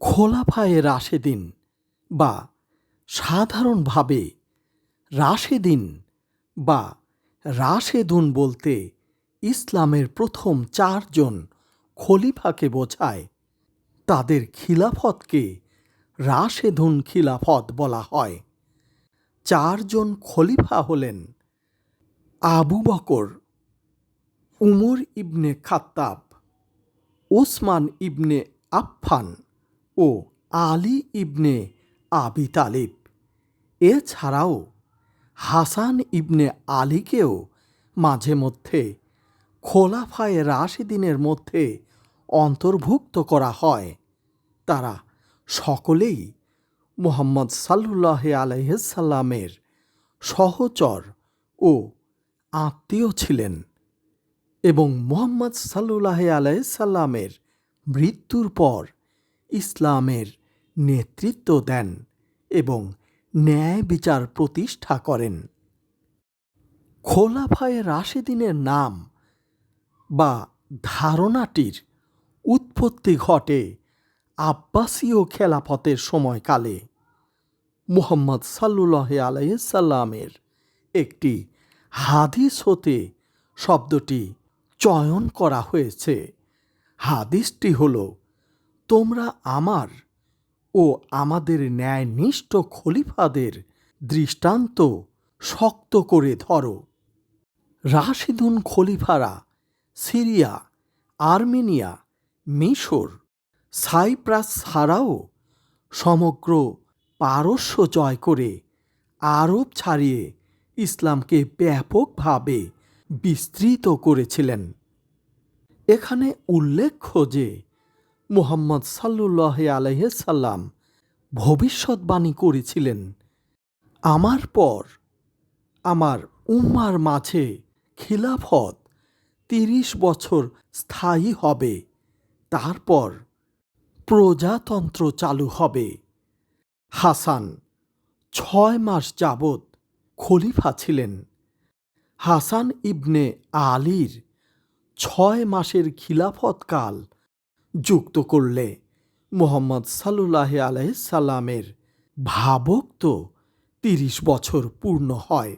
খোলাফায়ে রাশেদিন বা সাধারণভাবে রাশেদিন বা রাশেদুন বলতে ইসলামের প্রথম চারজন খলিফাকে বোঝায়। তাদের খিলাফতকে রাশেদুন খিলাফত বলা হয়। চারজন খলিফা হলেন আবু বকর, উমর ইবনে খাত্তাব, ওসমান ইবনে আফফান ও আলী ইবনে আবি তালিব। এছাড়াও হাসান ইবনে আলীকেও মাঝে মধ্যে খোলাফায়ে রাশিদিনের মধ্যে অন্তর্ভুক্ত করা হয়। তারা সকলেই মোহাম্মদ সাল্লুল্লাহ আলহিসাল্লামের সহচর ও আত্মীয় ছিলেন এবং মোহাম্মদ সাল্লুল্লাহ আলাইসাল্লামের মৃত্যুর পর ইসলামের নেতৃত্ব দেন এবং ন্যায় বিচার প্রতিষ্ঠা করেন। খোলাফায়ে রাশেদিনের নাম বা ধারণাটির উৎপত্তি ঘটে আব্বাসীয় খেলাফতের সময়কালে। মুহাম্মদ সাল্লুল্লাহ আলাইসাল্লামের একটি হাদিস হতে শব্দটি চয়ন করা হয়েছে। হাদিসটি হল তোমরা আমার ও আমাদের ন্যায়নিষ্ঠ খলিফাদের দৃষ্টান্ত শক্ত করে ধরো। রাশিদুন খলিফারা সিরিয়া, আর্মেনিয়া, মিশর, সাইপ্রাস ছাড়াও সমগ্র পারস্য জয় করে আরব ছাড়িয়ে ইসলামকে ব্যাপকভাবে বিস্তৃত করেছিলেন। এখানে উল্লেখ্য যে মুহাম্মদ সাল্লুল্লাহ আলহাল্লাম ভবিষ্যৎবাণী করেছিলেন, আমার পর আমার উম্মার মাঝে খিলাফত তিরিশ বছর স্থায়ী হবে, তারপর প্রজাতন্ত্র চালু হবে। হাসান ছয় মাস যাবৎ খলিফা ছিলেন। হাসান ইবনে আলীর ছয় মাসের খিলাফতকাল যুক্ত করলে। মোহাম্মদ সাল্লুল্লাহ আলাইসাল্লামের তো তিরিশ বছর পূর্ণ হয়।